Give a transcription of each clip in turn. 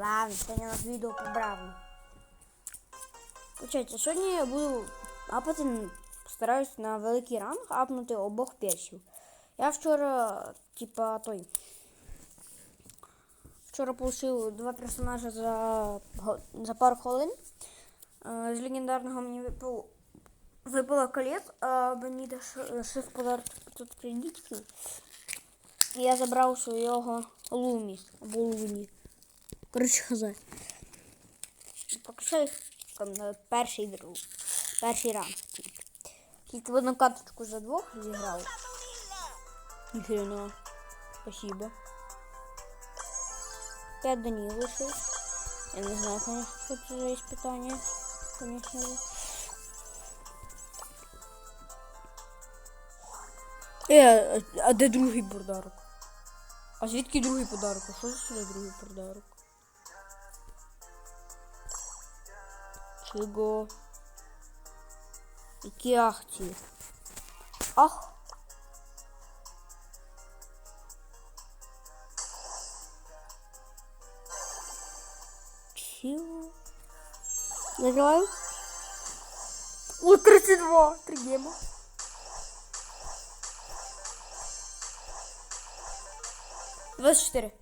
Ладно, сьогодні у нас відео по бравлу. Получається, сьогодні я буду апати, постараюсь на великий ранг апнути обох персів. Я вчора, типа, той. Вчора получив два персонажі за, за пару хвилин. Е, З легендарного мені випав, випало колес, а мені даш- шив подарок 500 кредитів. І я забрав свого Лумі або Луні. Коротше, хазай. Покажи там на перший друг. Перший ранг. тільки. Тільки в одну карточку за двох зіграв. Ніхрена. Спасибо. Пять Данил вышел. Я не знаю, конечно, что это за испытание. Конечно же. Е, а- а де другий подарок? А звідки другий подарок? А що за сюди другий подарок? Чого? Які акції? Ах! Чего? Закрываю. О, 32! Три гема. Двадцать четыре.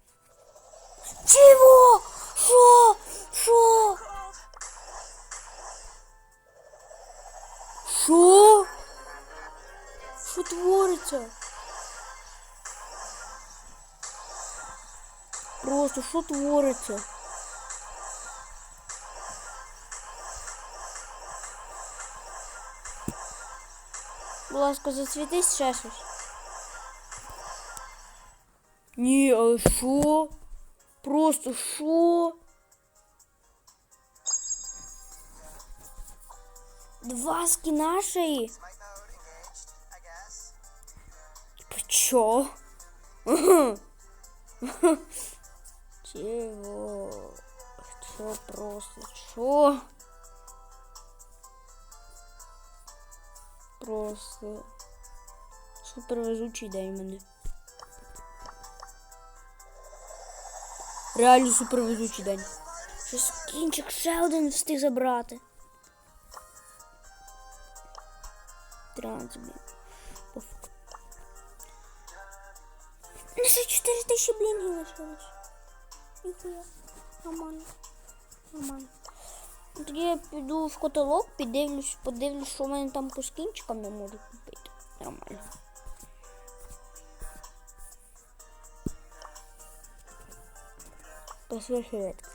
Чего? Шо? Шо? Шо? Що твориться? Просто що твориться? Будь ласка, засвітись ще щось. Ні, але що? Просто що? Два guess. Типа чо? Чего? Чо просто? Чо? Просто супервезучий день в мене. Реально супервезучий день. Щось кінчик ще один встиг забрати. Транс, блін. Пофіг. Ну, ще 4 тисячі блінгів лишилось. Ніхуя. Нормально. Нормально. Тоді я піду в каталог, піддивлюсь, подивлюсь, що в мене там по скінчикам не можу купити. Нормально. Посвящает.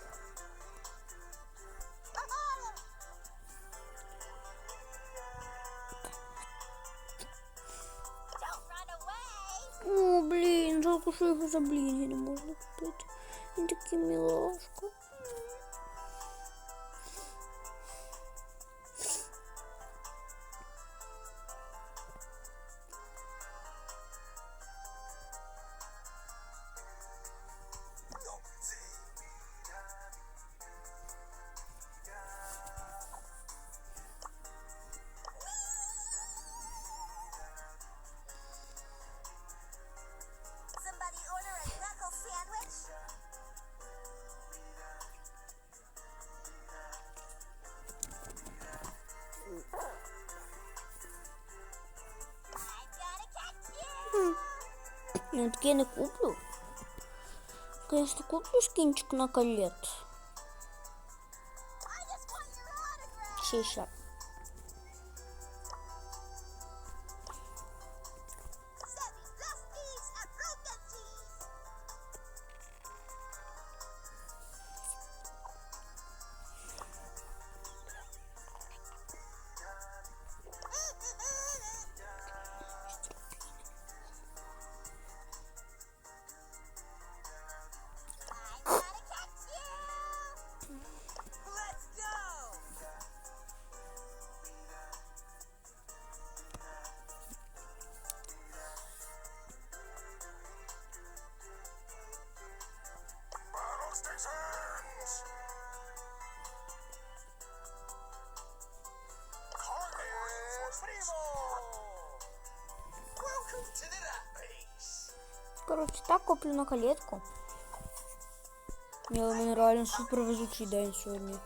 Що його за блінги не можна купити. Він такий милашка. Я таке не куплю. Конечно, куплю скінчик на колет. I Короче, так куплю на колетку. Ні, але в мене реально супервезучий день сьогодні.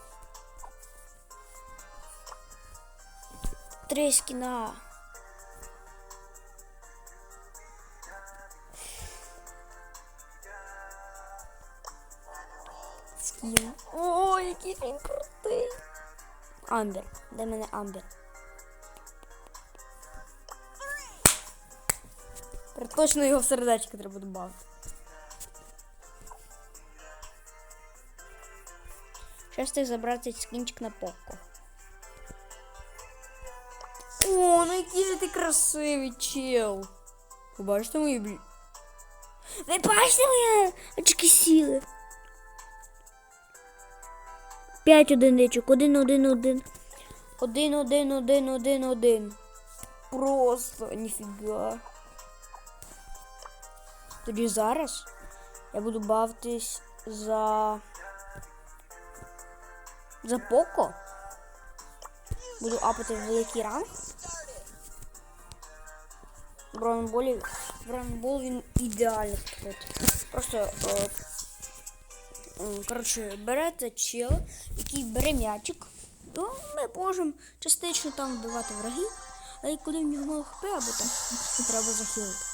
Три скіна. Скін. О, який він крутий. Амбер. Де мене Амбер? Точно його в сердечко треба додати. Встиг забрати скінчик на попку. О, ну який же ти красивий чел. Ви бачите мої блі... Ви бачите мої очки сіли? П'ять одиничок, один, один, один. Один, один, один, один, один. Просто ніфіга. Тоді зараз я буду бавитись за. За Поко. Буду апати в великий ранг. Бронболі. Бронбол він підходить. Просто. Е, коротше, берете чел, який бере м'ячик. То ми можемо частично там вбивати врагів, а коли в нього хп або то треба захилити.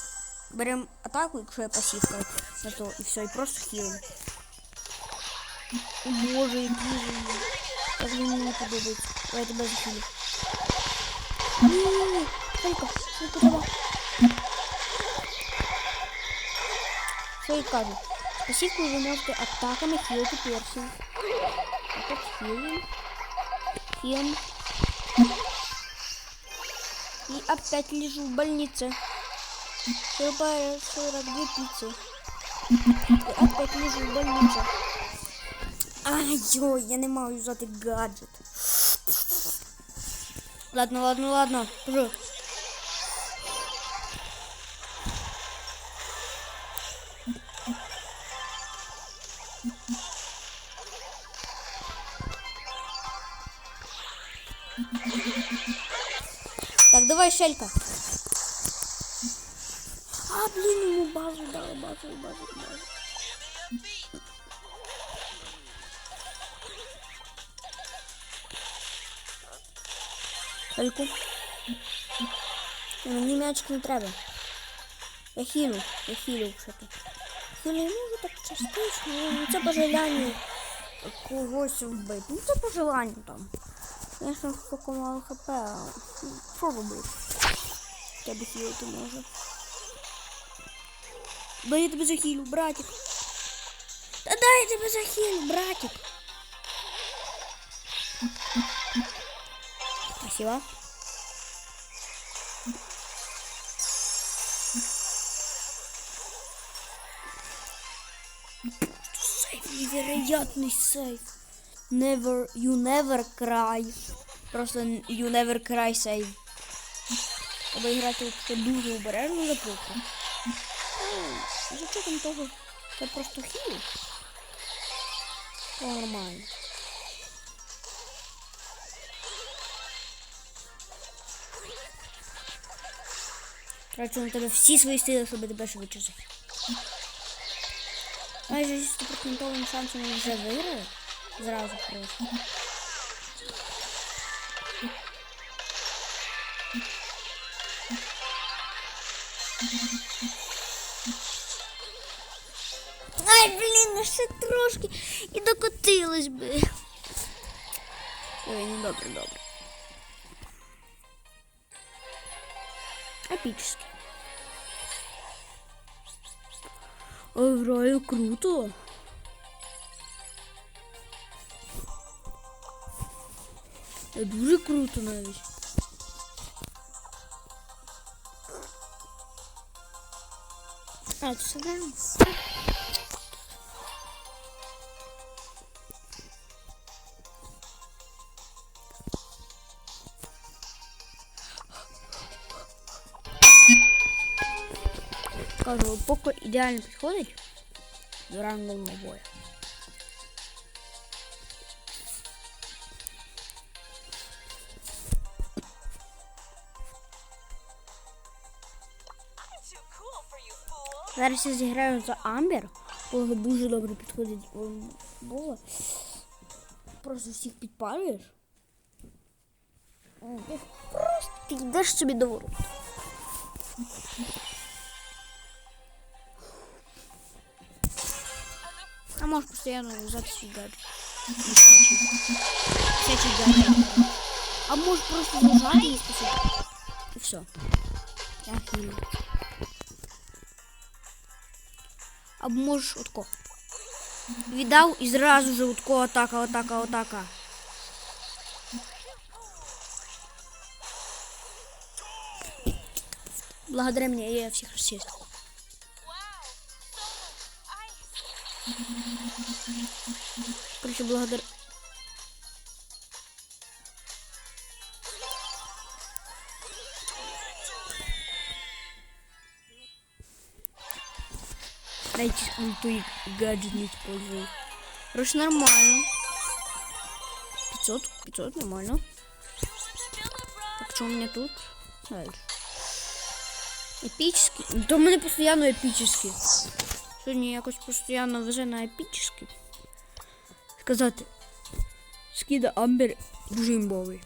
Беремо атаку, якщо є пасівка, на то і все, і просто хілимо. О боже, який же він. Як він мені подобається. Ой, Я тебе захилю. Ні-ні-ні, Шелька, шелька треба. Що я кажу? Пасівкою ви можете атаками хілити персів. Так, хілим. Хилим. И опять лежу в больнице. Щелбаю 42 пиццы. И опять лежу в больнице. Ай-ой, я не маю взяти гаджет. Ладно, ладно, ладно. Кажу. Так, давай, Шелька. Блин, ему базу дала, базу, базу, базу. Шельку. Мені м'ячик не треба. Я хілю, я хілю що-то. Хілю не можу так частично, ну це по когось вбити. Ну це по желанню там. Звісно, сколько мало хп, а ну, що робити? Тебе хілити може. Да я тебе захилю, братик. Да дай я тебе захилю, братик. Спасибо. Сейф, невероятный сейф. Never, you never cry. Просто you never cry сейф. Треба грати дуже обережно за поки. За чого того? Це просто хіл. Нормально. Трачу на тебе всі свої сили, щоб тебе швидше захистити. Майже зі стопроцентовим шансом ми вже виграли. Зразу просто. Ай, блін, ну ще трошки і докотилось би. Ой, ну добре, добре. Епічно. Ой, граю круто. Е, Дуже круто навіть. А, це граємо. Кажу, поки ідеально підходить до рангового бою. Зараз я зіграю за Амбер, коли дуже добре підходить бола. Просто всіх підпалюєш. М, Ти просто підійдеш собі до ворот. Постоянно свой гаджет. Всячий. Всячий. А можешь просто зажать и спасать. И все. Я хилю. Або можеш отко. Віддав і зразу же отко атака, атака, атака. Благодаря мне я всех рассеял. Короче, благодаря... Дайте ульту и гаджет не использую. Короче, нормально. 500, 500, нормально. Так, что у меня тут? Дальше. Епічний. Ну, То в мене постійно епічний. Сьогодні якось постійно везе на епічний. Сказати. Скіда Амбер дуже імбовий.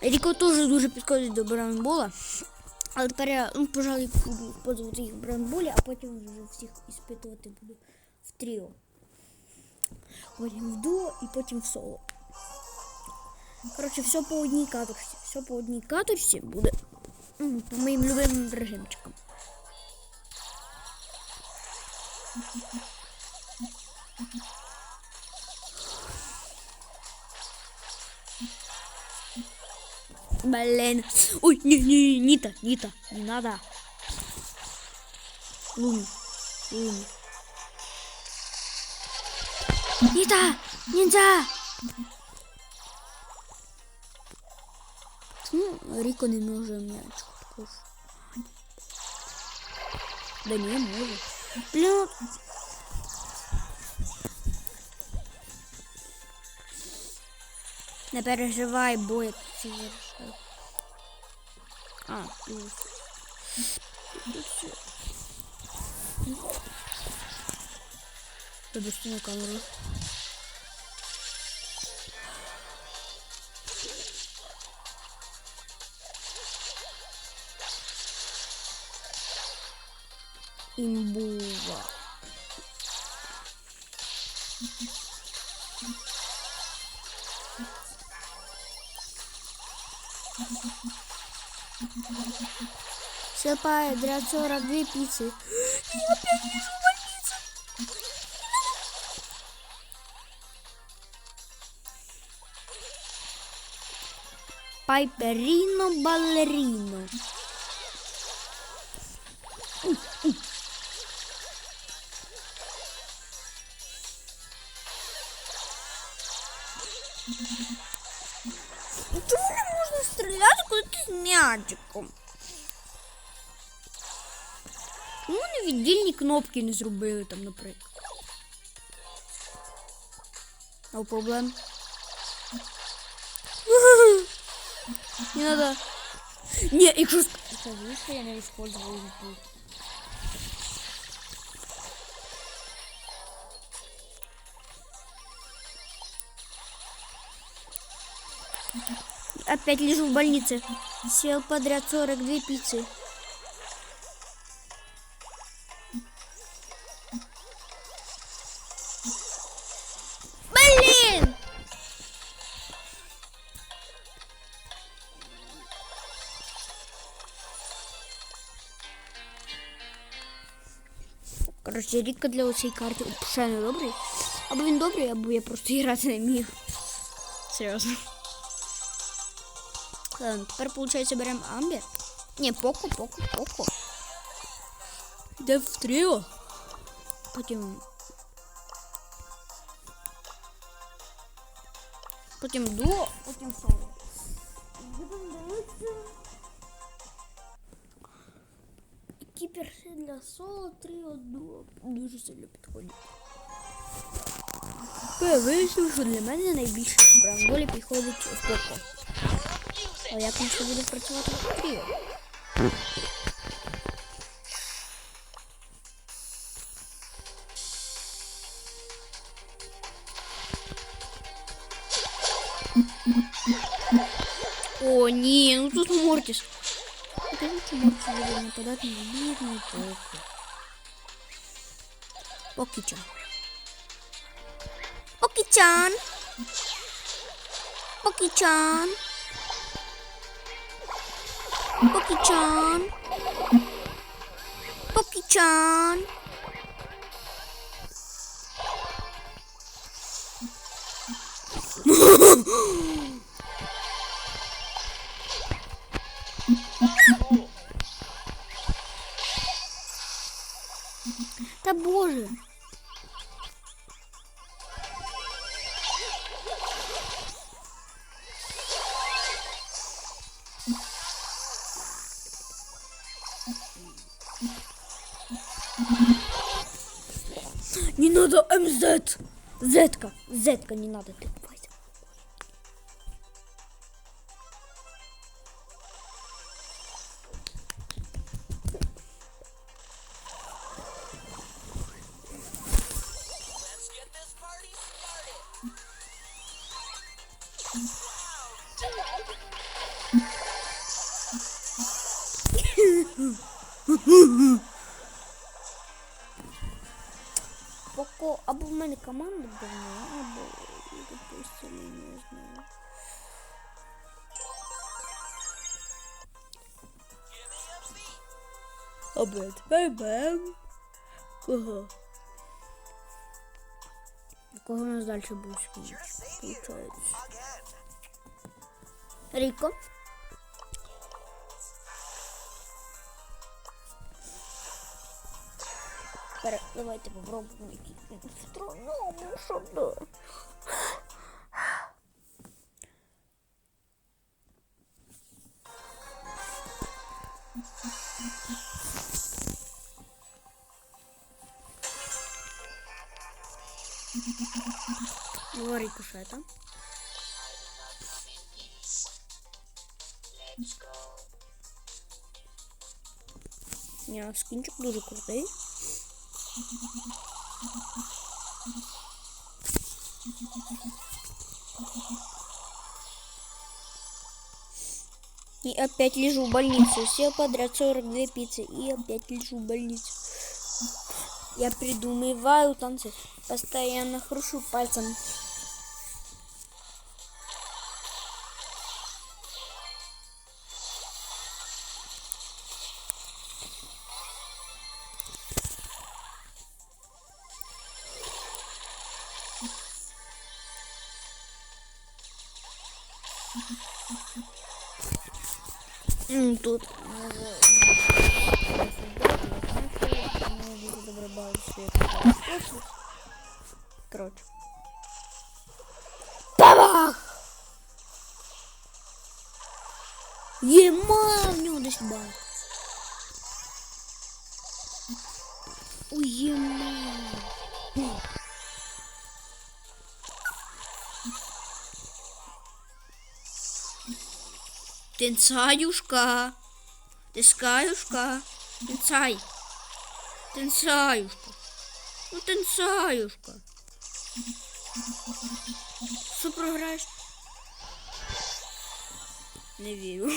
Ріко теж дуже підходить до браунбола. Але тепер я, ну, пожалуй, буду пользуватися їх в браунболі, а потім вже всіх іспитувати буду в тріо. Потім в дуо і потім в соло. Коротше, все по одній каточці. Все по одній каточці буде м, по моїм любимим режимчикам. Блин. Ой, не, не, Нита, Нита, не надо. Луми, Луми. Нита, нельзя. Ну, Ріко не може м'яч також. Да не може. Бля. Не переживай, бо це вирішив. А, плюс. Запусти на камеру. Имбува. Слепая, для 42 пиццы. Я опять лежу в больнице. Пайперино балерино. Чому не можна стріляти, коли ти з м'ячиком? Чому вони віддільні кнопки не зробили там, наприклад? No problem. Не надо. Не, якщо... ск- Скажи, що я не использовал Опять лежу в больнице. Съел подряд 42 пиццы. Блин! Коротше, рідко для цієї карти ще не добрий. Або він добрий, або я просто грати не міг. Серйозно. Ладно, тепер, виходить, беремо Амбер. Ні, Поко, Поко, Поко. Йде в тріо. Потім. Потім дуо, потім соло. Будемо дивитися. Для соло, тріо, дуо. Дуже сильно підходять. Я вирішив, що для мене найбільше в брамболі підходить Поко. А я там ще буду працювати на хворі. О, не, ну тут Мортіс. Конечно, Мортіс буде нападати на бідну толку. Покічан. Покічан. Покічан. Покічан. Покічан. Та боже. Зетка. Зетка не надо. Ты Поко або в мене команда давно, або допустимо, не знаю. Або тепер бем. Кого? Кого у нас далі буде? Получається. Ріко. Тепер давайте попробуємо якісь астрономи, що да. Два рикошета. Ні, скінчик дуже крутий. И опять лежу в больнице. Сел подряд 42 пиццы и опять лежу в больнице. Я придумываю танцы. Постоянно хрушу пальцем. Бавитися. Коротше. Бабах! Єма, в нього десь. Ой, єма. Тенцаюшка. Тискаюшка. Тенцай. Тенцаюшка. Ну, танцаюшка. Що програєш? Не вірю.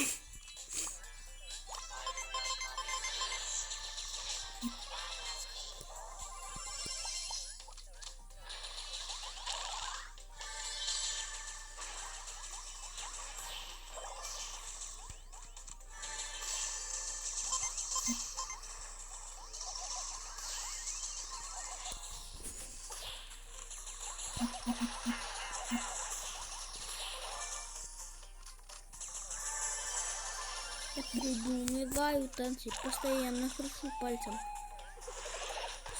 придумываю танцы, постоянно хрушу пальцем.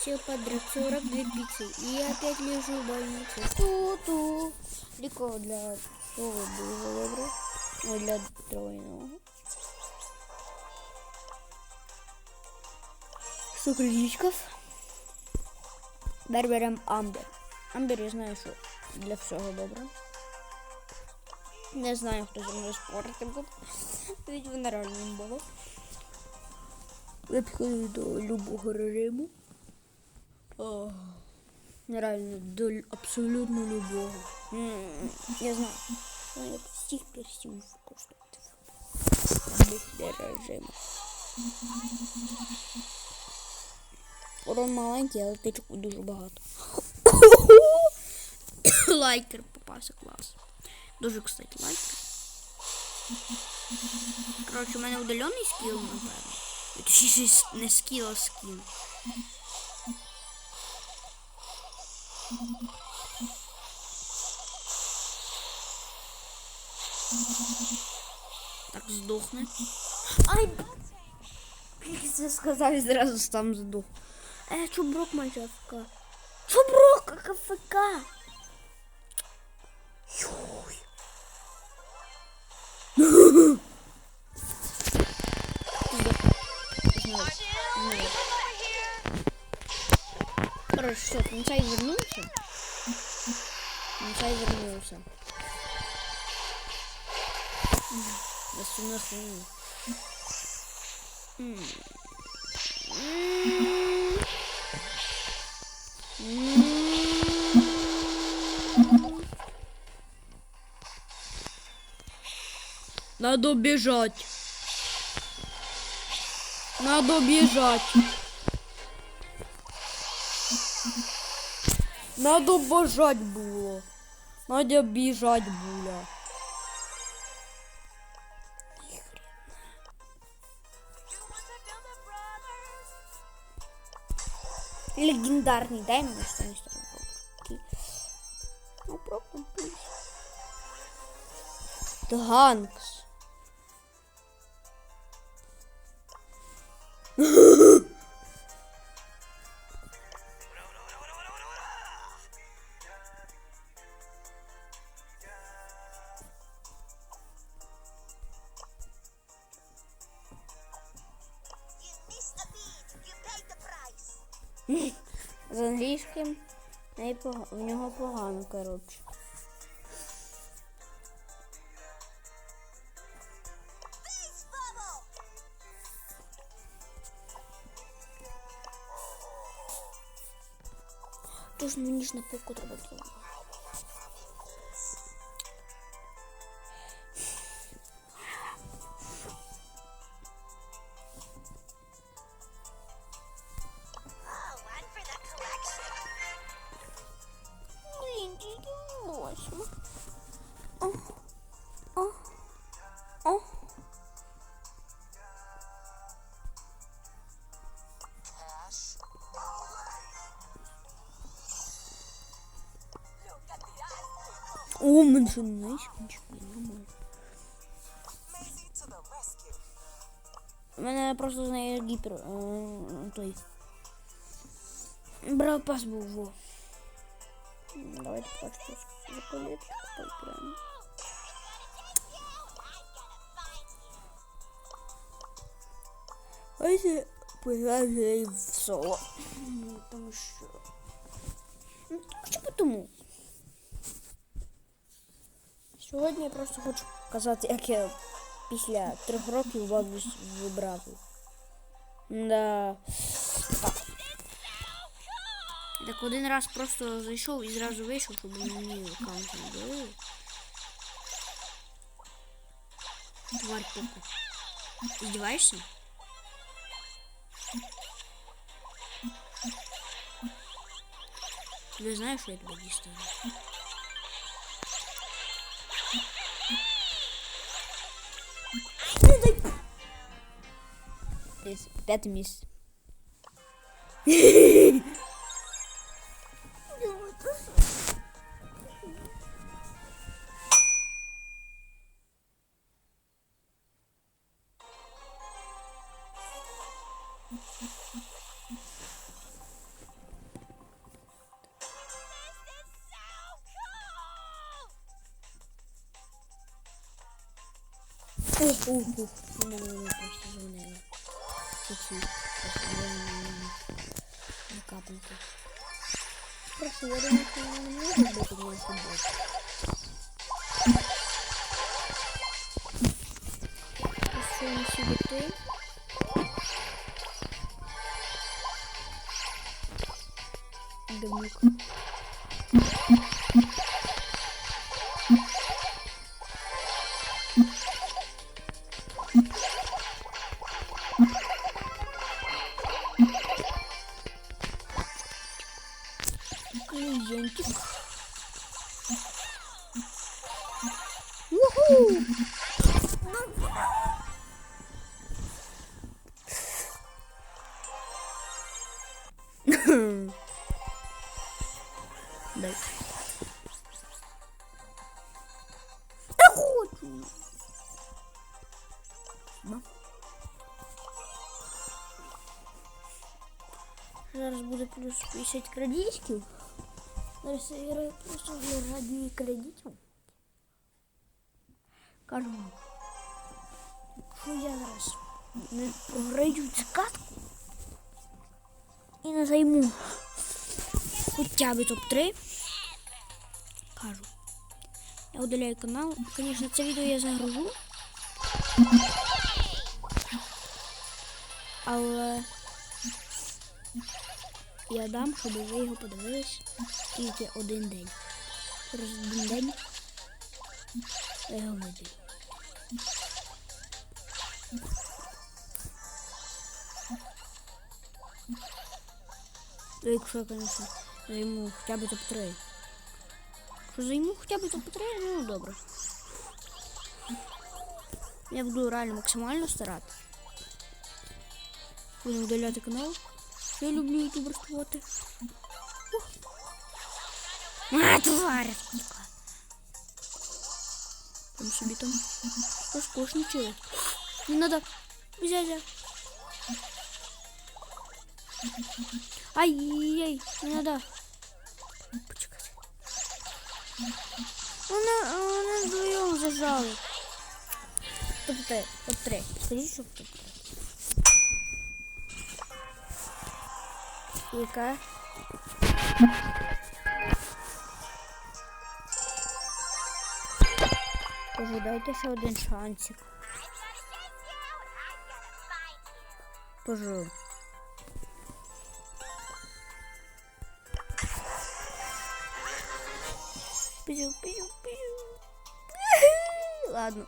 Сел подряд 42 пиццы и опять лежу в больнице. Ту-ту. Легко для того было добре. Ой, для тройного. Сукричков. Берберем Амбер. Амбер я знаю, що для всього добре. Не знаю, хто зі мною спорити буде. Ведь вона реально була. Я підходжу до любого режиму. О, нереально, до абсолютно любого. Я знаю. Ну, всіх персів використовувати. Для режиму. Урон маленький, але тичок дуже багато. лайкер попався клас. Дуже, кстати, лайкер. Коротше, у мене удалений скіл, напевно. Точніше, не скіл, а скін. Так, здохне. Ай, як це сказав, і зразу сам здох. Е, чуброк майже АФК. Чуброк АФК. Юй. Короче, все, Тонсай вернулся. Тонсай вернулся. Да с ума Надо бежать. Надо бежать. Надо бежать было, Надо бежать буля. Легендарный, дай мне что-нибудь. Ну, пробуем. Ганкс. В неї нього погано, коротше. Тож мені ж на півку треба було. О, мен не the rescue. У мене просто з нею гіпер. Е, той. Брав пас був во. Давайте поки що за колечко поіграємо. Давайте в соло. Тому що. Ну, тому що тому. Сьогодні я просто хочу показати, як я після трьох років бабусь вибрав. Да. Так. Один раз просто зайшов і зразу вийшов, щоб мені аккаунт не дали. Тварь поку. Издеваешься? Ты знаешь, что я is bad miss. Oh, oh, oh. Звонила. не капельки. Просто я думаю, что она не может быть у меня футбол. Просто не себе плюс 50 кредитів. Зараз я просто раді кредитів. Кажу, що я зараз не програю цю катку і не займу хоча б топ-3. Кажу. Я удаляю канал. Звісно, це відео я загружу. Але я дам, щоб ви його подивились тільки один день. Через один день я його видаю. Якщо звісно, займу хоча б топ-3. Якщо займу хоча б топ-3, ну добре. Я буду реально максимально старатися. Будемо удаляти канал. Я люблю ютуберствувати. Ух. А, тварь! Там собі там розкошничали. Не надо. Взять. Ай-яй, не надо. Почекайте. Вони, вони вдвоєм зажали. Топ-3, топ-3. Скажіть, що топ-3. Яка? Боже, дайте ще один шансик. Боже. Пишу, пишу, пишу. Ладно.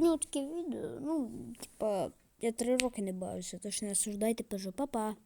Таке відео, ну, типа, я три роки не бавився, тож не осуждайте, пишу, па-па.